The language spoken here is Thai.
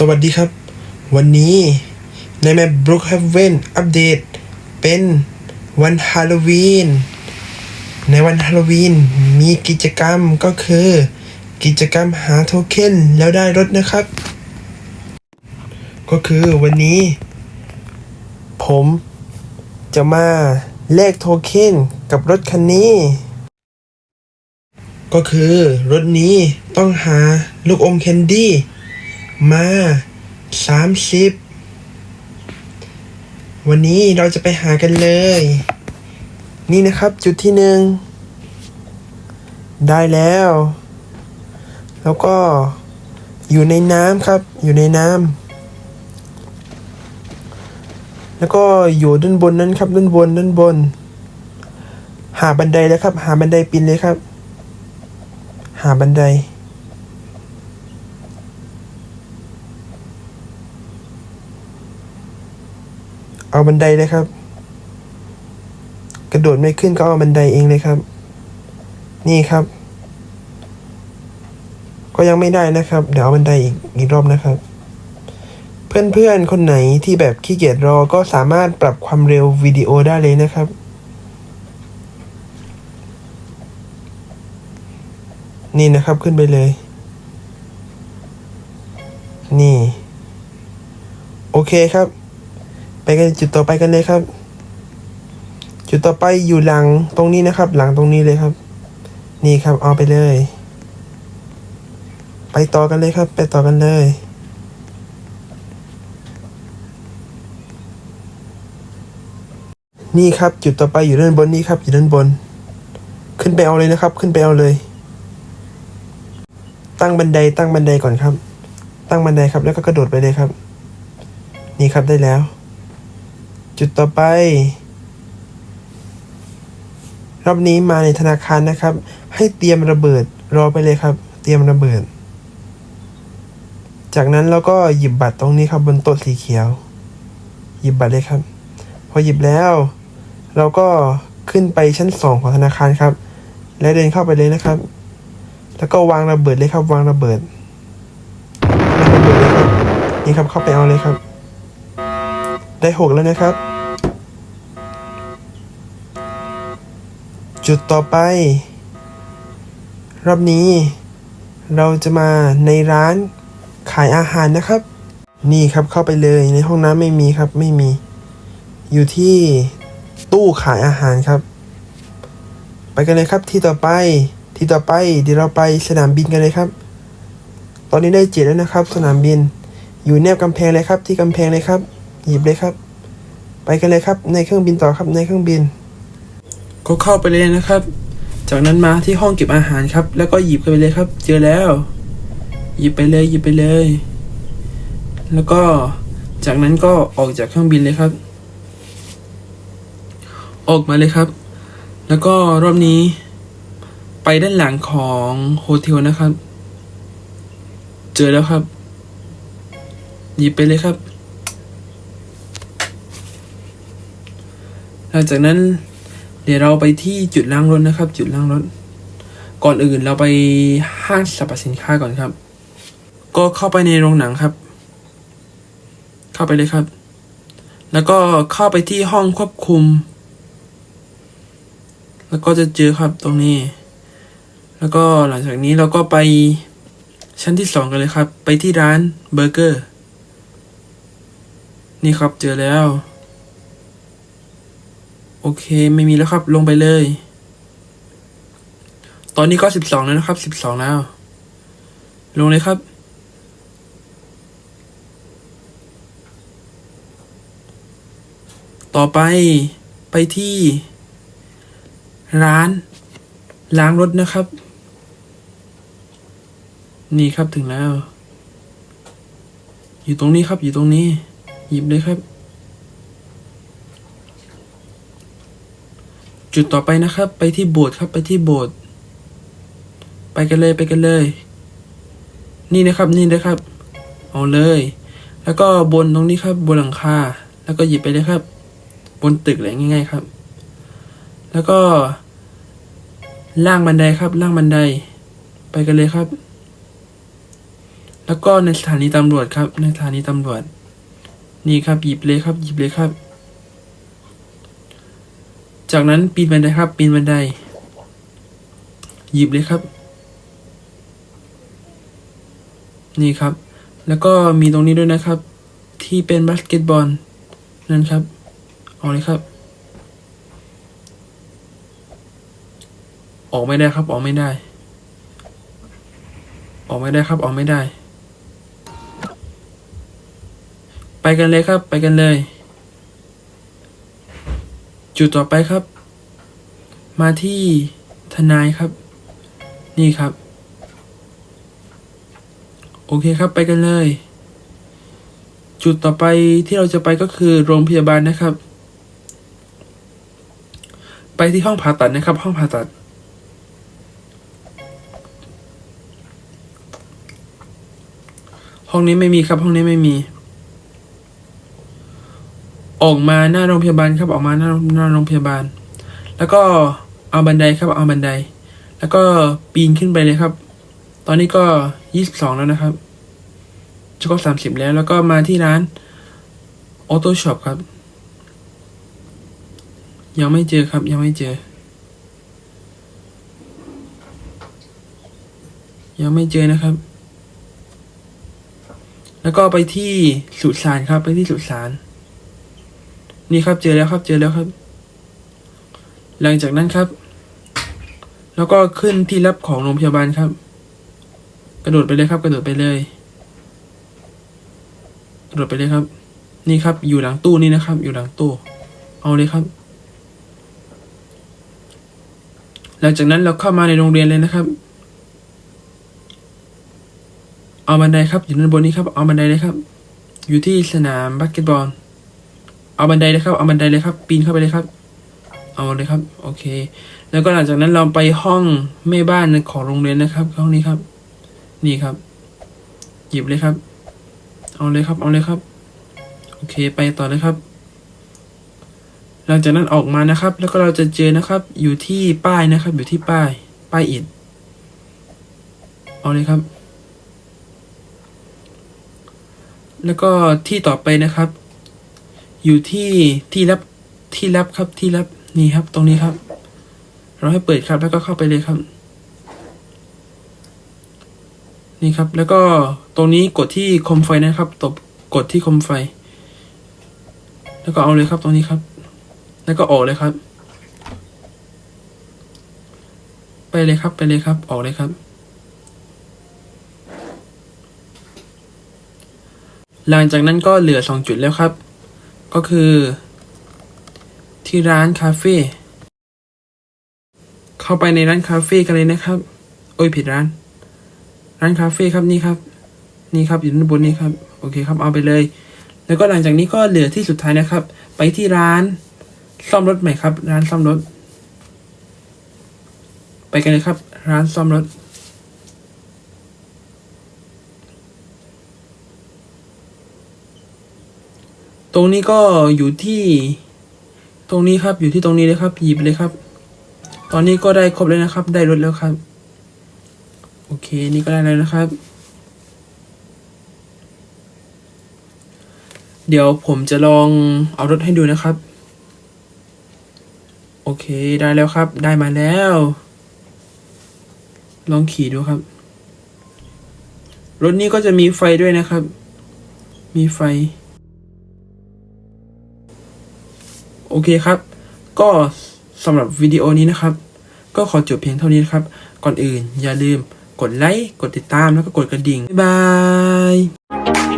สวัสดีครับ วันนี้ในแมป Brookhaven อัปเดต เป็นวันฮาโลวีน ในวันฮาโลวีนมีกิจกรรมก็คือ กิจกรรมหาโทเค็นแล้วได้รถนะครับ ก็คือวันนี้ ผมจะมาแลกโทเค็นกับรถคันนี้ ก็คือรถนี้ต้องหาลูกอมแคนดี้ มาสามสิบวันนี้เราจะไปหากันเลย นี่นะครับจุดที่หนึ่งได้แล้ว แล้วก็อยู่ในน้ำครับ อยู่ในน้ำแล้วก็อยู่ด้านบนนั้นครับด้านบนด้านบน หาบันไดแล้วครับ หาบันไดปีนเลยครับ หาบันได เอาบันไดเลยครับ กระโดดไม่ขึ้นก็เอาบันไดเองเลยครับ นี่ครับ ก็ยังไม่ได้นะครับ เดี๋ยวเอาบันไดอีกอีกรอบนะครับ เพื่อนๆคนไหนที่แบบขี้เกียจรอก็สามารถปรับความเร็ววิดีโอได้เลยนะครับนี่นะครับขึ้นไปเลย นี่ โอเคครับ ไปกันจุดต่อไปกันเลยครับ จุดต่อไปอยู่หลังตรงนี้นะครับ หลังตรงนี้เลยครับ นี่ครับเอาไปเลย ไปต่อกันเลยครับ ไปต่อกันเลยนี่ครับ จุดต่อไปอยู่ด้านบนนี่ครับอยู่ด้านบน ขึ้นไปเอาเลยนะครับ ขึ้นไปเอาเลย ตั้งบันไดตั้งบันไดก่อนครับ ตั้งบันไดครับแล้วก็กระโดดไปเลยครับ นี่ครับได้แล้ว จุดต่อไป รอบนี้มาในธนาคารนะครับ ให้เตรียมระเบิดรอไปเลยครับ เตรียมระเบิด จากนั้นเราก็หยิบบัตรตรงนี้ครับบนโต๊ะสีเขียว หยิบบัตรเลยครับ พอหยิบแล้ว เราก็ขึ้นไปชั้นสองของธนาคารครับ และเดินเข้าไปเลยนะครับ แล้วก็วางระเบิดเลยครับ วางระเบิดวางระเบิดเลยครับนี่ครับเข้าไปเอาเลยครับ ได้หกแล้วนะครับ จุดต่อไป รอบนี้ เราจะมาในร้านขายอาหารนะครับ นี่ครับเข้าไปเลยในห้องน้ำไม่มีครับไม่มี อยู่ที่ตู้ขายอาหารครับ ไปกันเลยครับที่ต่อไปที่ต่อไปเดี๋ยวเราไปสนามบินกันเลยครับ ตอนนี้ได้เจ็ดแล้วนะครับ สนามบิน อยู่แนบกำแพงเลยครับ ที่กำแพงเลยครับ หยิบเลยครับ ไปกันเลยครับในเครื่องบินต่อครับในเครื่องบิน ก็เข้าไปเลยนะครับ จากนั้นมาที่ห้องเก็บอาหารครับ แล้วก็หยิบกันไปเลยครับ เจอแล้ว หยิบไปเลยหยิบไปเลย แล้วก็จากนั้นก็ออกจากเครื่องบินเลยครับ ออกมาเลยครับ แล้วก็รอบนี้ ไปด้านหลังของโฮเทลนะครับ เจอแล้วครับ หยิบไปเลยครับ หลังจากนั้น เดี๋ยวเราไปที่จุดล้างรถนะครับ จุดล้างรถ ก่อนอื่นเราไปห้างสรรพสินค้าก่อนครับ ก็เข้าไปในโรงหนังครับ เข้าไปเลยครับ แล้วก็เข้าไปที่ห้องควบคุม แล้วก็จะเจอครับตรงนี้ แล้วก็หลังจากนี้เราก็ไปชั้นที่สองกันเลยครับ ไปที่ร้านเบอร์เกอร์ นี่ครับเจอแล้ว เคไม่มีแล้วครับ ลงไปเลย ตอนนี้ก็สิบสองแล้วนะครับสิบสองแล้ว ลงเลยครับ ต่อไปไปที่ ร้าน ล้างรถนะครับ นี่ครับถึงแล้ว อยู่ตรงนี้ครับอยู่ตรงนี้ หยิบเลยครับ จุดต่อไปนะครับ ไปที่โบสถ์ครับไปที่โบสถ์ไปกันเลยไปกันเลย นี่นะครับนี่นะครับ เอาเลย แล้วก็บนตรงนี้ครับบนหลังคาแล้วก็หยิบไปเลยครับ บนตึกเลยง่าย ๆครับ แล้วก็ ล่างบันไดครับ ล่างบันได ไปกันเลยครับ แล้วก็ในสถานีตำรวจครับ ในสถานีตำรวจ นี่ครับหยิบเลยครับ หยิบเลยครับ จากนั้นปีนบันไดครับปีนบันได หยิบเลยครับ นี่ครับ แล้วก็มีตรงนี้ด้วยนะครับ ที่เป็นบาสเกตบอลนั่นครับเอาเลยครับ ออกไม่ได้ครับออกไม่ได้ ออกไม่ได้ครับออกไม่ได้ ไปกันเลยครับ ไปกันเลย จุดต่อไปครับ มาที่ทนายครับ นี่ครับ โอเคครับไปกันเลย จุดต่อไปที่เราจะไปก็คือโรงพยาบาลนะครับ ไปที่ห้องผ่าตัดนะครับ ห้องผ่าตัดห้องนี้ไม่มีครับห้องนี้ไม่มี ออกมาหน้าโรงพยาบาลครับออกมาหน้าหน้าโรงพยาบาล แล้วก็เอาบันไดครับเอาบันได แล้วก็ปีนขึ้นไปเลยครับ ตอนนี้ก็ยี่สิบสองแล้วนะครับจะก็สามสิบแล้วแล้วก็มาที่ร้านออโต้ช็อปครับ ยังไม่เจอครับยังไม่เจอ ยังไม่เจอนะครับ แล้วก็ไปที่สุสานครับไปที่สุสาน นี่ครับเจอแล้วครับเจอแล้วครับ หลังจากนั้นครับ แล้วก็ขึ้นที่รับของโรงพยาบาลครับ กระโดดไปเลยครับ กระโดดไปเลย กระโดดไปเลยครับ นี่ครับ อยู่หลังตู้นี่นะครับ อยู่หลังตู้ เอาเลยครับ หลังจากนั้นเราเข้ามาในโรงเรียนเลยนะครับ เอาบันไดครับ อยู่ด้านบนนี้ครับ เอาบันไดเลยครับ อยู่ที่สนามบาสเกตบอล เอาบันไดเลยครับ เอาบันไดเลยครับ ปีนเข้าไปเลยครับ เอาเลยครับ โอเค แล้วก็หลังจากนั้นเราไปห้องแม่บ้านของโรงเรียนนะครับ ห้องนี้ครับ นี่ครับ หยิบเลยครับ เอาเลยครับ เอาเลยครับ โอเค ไปต่อเลยครับ หลังจากนั้นออกมานะครับ แล้วก็เราจะเจอนะครับ อยู่ที่ป้ายนะครับ อยู่ที่ป้าย ป้ายอิฐเอาเลยครับ แล้วก็ที่ต่อไปนะครับ อยู่ที่ที่รับที่รับครับที่รับนี่ครับ ตรงนี้ครับ เราให้เปิดครับแล้วก็เข้าไปเลยครับ นี่ครับ แล้วก็ตรงนี้กดที่โคมไฟนะครับตบกดที่โคมไฟ แล้วก็เอาเลยครับตรงนี้ครับ แล้วก็ออกเลยครับ ไปเลยครับไปเลยครับ ออกเลยครับหลังจากนั้นก็เหลือสองจุดแล้วครับ ก็คือ ที่ร้านคาเฟ่เข้าไปในร้านคาเฟ่กันเลยนะครับ โอ้ยผิดร้าน ร้านคาเฟ่ครับนี่ครับ นี่ครับอยู่ด้านบนนี้ครับ โอเคครับเอาไปเลย แล้วก็หลังจากนี้ก็เหลือที่สุดท้ายนะครับ ไปที่ร้านซ่อมรถใหม่ครับ ร้านซ่อมรถ ไปกันเลยครับ ร้านซ่อมรถ รงนี้ก็อยู่ที่ ตรงนี้ครับอยู่ที่ตรงนี้เลยครับ หยิบเลยครับ ตอนนี้ก็ได้ครบแล้วนะครับ ได้รถแล้วครับ โอเคนี่ก็ได้แล้วนะครับ เดี๋ยวผมจะลองเอารถให้ดูนะครับ โอเคได้แล้วครับ ได้มาแล้ว ลองขี่ดูครับรถนี้ก็จะมีไฟด้วยนะครับ มีไฟ โอเคครับ ก็สำหรับวิดีโอนี้นะครับ ก็ขอจบเพียงเท่านี้นะครับ ก่อนอื่นอย่าลืมกดไลค์ กดติดตามแล้วก็กดกระดิ่ง บ๊ายบาย